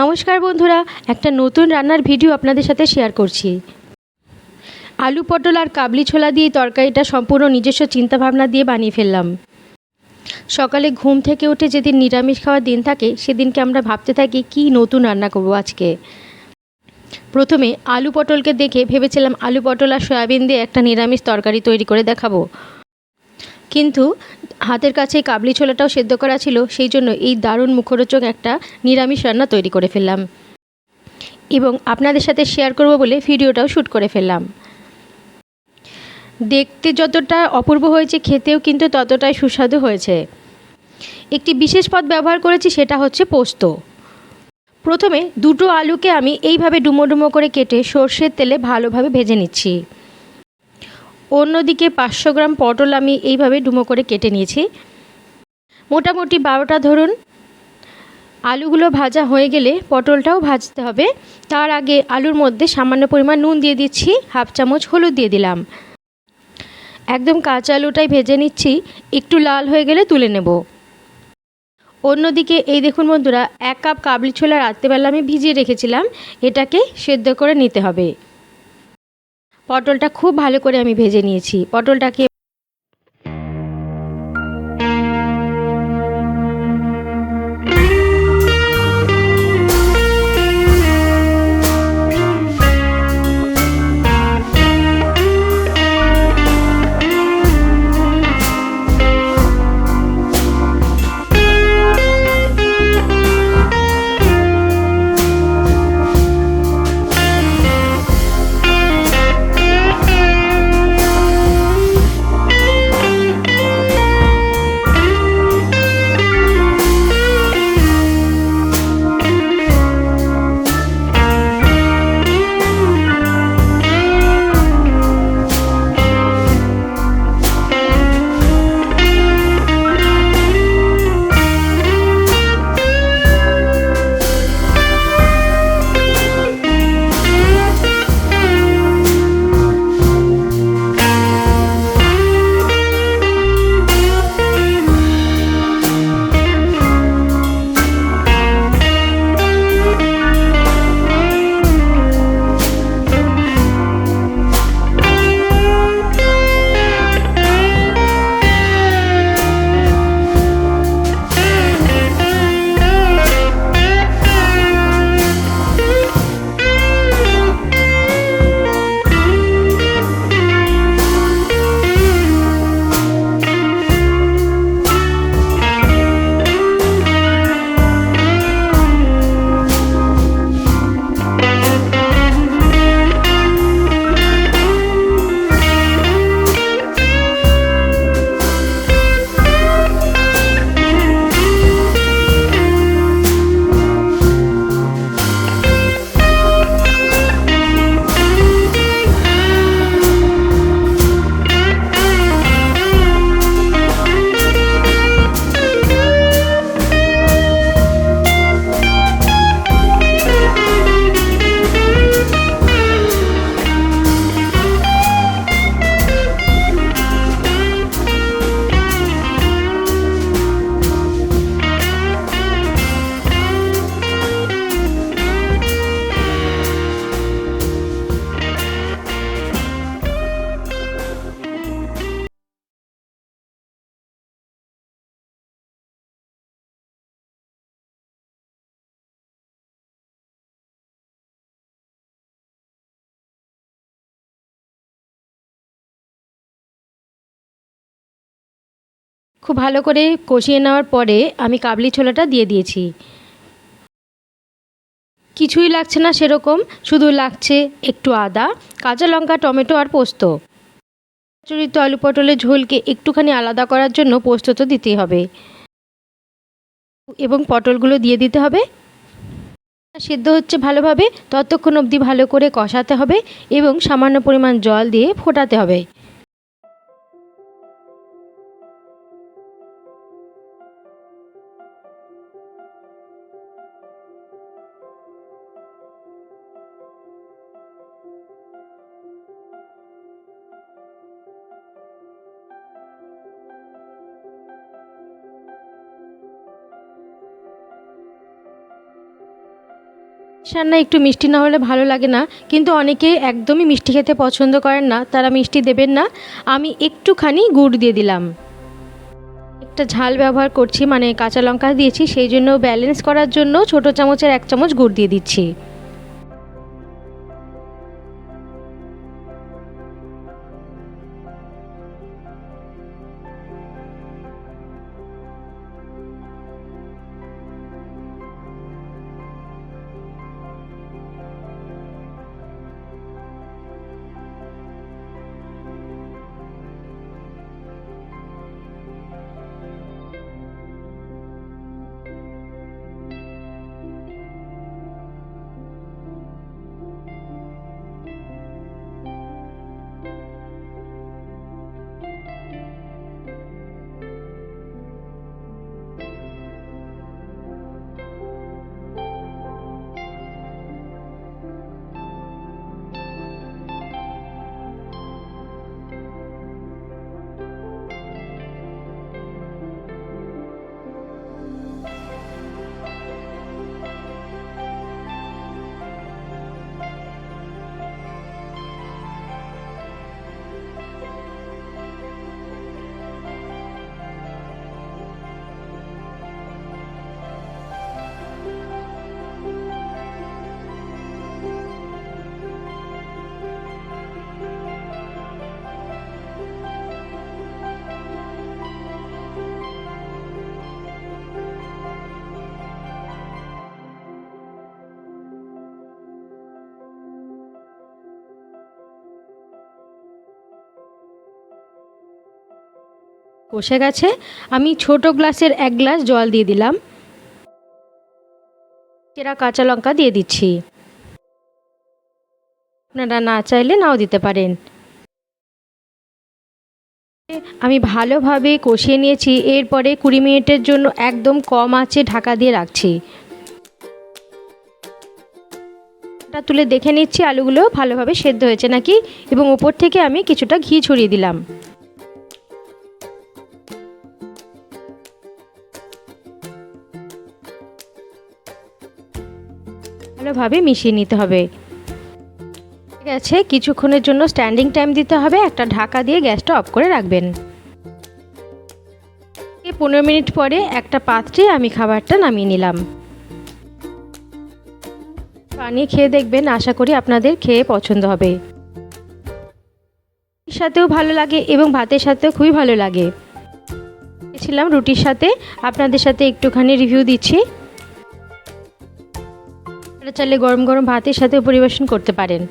নমস্কার বন্ধুরা, একটা নতুন রান্নার ভিডিও আপনাদের সাথে শেয়ার করছি। আলু পটল আর কাবলি ছোলা দিয়ে তরকারিটা সম্পূর্ণ নিজস্ব চিন্তাভাবনা দিয়ে বানিয়ে ফেললাম। সকালে ঘুম থেকে উঠে যেদিন নিরামিষ খাওয়ার দিন থাকে, সেদিনকে আমরা ভাবতে থাকি, কি নতুন রান্না করব আজকে? প্রথমে আলু পটলকে দেখে ভেবেছিলাম আলু পটল আর সয়াবিন দিয়ে একটা নিরামিষ তরকারি তৈরি করে দেখাবো। কিন্তু হাতের কাছে কাবলি ছোলাটাও সেদ্ধ করা ছিল, সেই জন্য এই দারুণ মুখরোচক একটা নিরামিষ রান্না তৈরি করে ফেললাম। এবং আপনাদের সাথে শেয়ার করব বলে ভিডিওটাও শ্যুট করে ফেললাম। দেখতে যতটা অপূর্ব হয়েছে, খেতেও কিন্তু ততটাই সুস্বাদু হয়েছে। একটি বিশেষ পদ ব্যবহার করেছি, সেটা হচ্ছে পোস্ত। প্রথমে দুটো আলুকে আমি এইভাবে ডুমো ডুমো করে কেটে সর্ষের তেলে ভালোভাবে ভেজে নিচ্ছি। অন্যদিকে পাঁচশো গ্রাম পটল আমি এইভাবে ডুমো করে কেটে নিয়েছি। মোটামুটি বারোটা ধরুন। আলুগুলো ভাজা হয়ে গেলে পটলটাও ভাজতে হবে। তার আগে আলুর মধ্যে সামান্য পরিমাণ নুন দিয়ে দিচ্ছি, হাফ চামচ হলুদ দিয়ে দিলাম। একদম কাঁচা আলুটাই ভেজে নিচ্ছি, একটু লাল হয়ে গেলে তুলে নেব। অন্যদিকে এই দেখুন বন্ধুরা, এক কাপ কাবলি ছোলা রাত্রেবেলা আমি ভিজিয়ে রেখেছিলাম, এটাকে সেদ্ধ করে নিতে হবে। পটলটা খুব ভালো করে আমি ভেজে নিয়েছি। পটলটাকে খুব ভালো করে কষিয়ে নেওয়ার পরে আমি কাবলি ছোলাটা দিয়ে দিয়েছি। কিছুই লাগছে না সেরকম, শুধু লাগছে একটু আদা, কাঁচা লঙ্কা, টমেটো আর পোস্ত। চরিত আলু পটলের ঝোলকে একটুখানি আলাদা করার জন্য পোস্ত তো দিতেই হবে। এবং পটলগুলো দিয়ে দিতে হবে। সেদ্ধ হচ্ছে ভালোভাবে, ততক্ষণ অবধি ভালো করে কষাতে হবে এবং সামান্য পরিমাণ জল দিয়ে ফোটাতে হবে। রান্না একটু মিষ্টি না হলে ভালো লাগে না, কিন্তু অনেকে একদমই মিষ্টি খেতে পছন্দ করেন না, তারা মিষ্টি দেবেন না। আমি একটুখানি গুড় দিয়ে দিলাম। একটা ঝাল ব্যবহার করছি মানে কাঁচা লঙ্কা দিয়েছি, সেই জন্য ব্যালেন্স করার জন্য ছোট চামচের এক চামচ গুড় দিয়ে দিচ্ছি। কষে গেছে। আমি ছোট গ্লাসের এক গ্লাস জল দিয়ে দিলাম। চেরা কাঁচা লঙ্কা দিয়ে দিচ্ছি। আপনারা না চাইলে নাও দিতে পারেন। আমি ভালোভাবে কষিয়ে নিয়েছি। এরপরে কুড়ি মিনিটের জন্য একদম কম আঁচে ঢাকা দিয়ে রাখছি। তুলে দেখে নিচ্ছি, আলুগুলো ভালোভাবে সেদ্ধ হয়েছে নাকি? এবং ওপর থেকে আমি কিছুটা ঘি ছড়িয়ে দিলাম। ভালোভাবে মিশিয়ে নিতে হবে। আছে, কিছুক্ষণের জন্য স্ট্যান্ডিং টাইম দিতে হবে। একটা ঢাকা দিয়ে গ্যাসটা অফ করে রাখবেন। পনেরো মিনিট পরে একটা পাত্রে আমি খাবারটা নামিয়ে নিলাম। পানি খেয়ে দেখবেন, আশা করি আপনাদের খেয়ে পছন্দ হবে। রুটির সাথেও ভালো লাগে এবং ভাতের সাথেও খুবই ভালো লাগে। ছিলাম রুটির সাথে। আপনাদের সাথে একটুখানি রিভিউ দিচ্ছি। আপনারা চাইলে গরম গরম ভাতের সাথেও পরিবেশন করতে পারেন।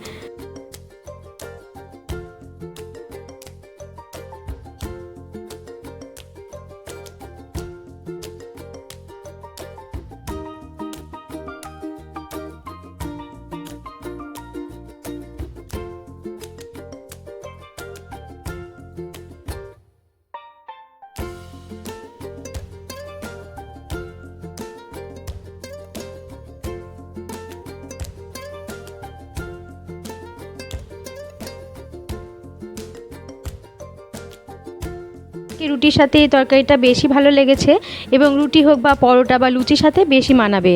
কি রুটির সাথে এই তরকারিটা বেশি ভালো লেগেছে এবং রুটি হোক বা পরোটা বা লুচির সাথে বেশি মানাবে।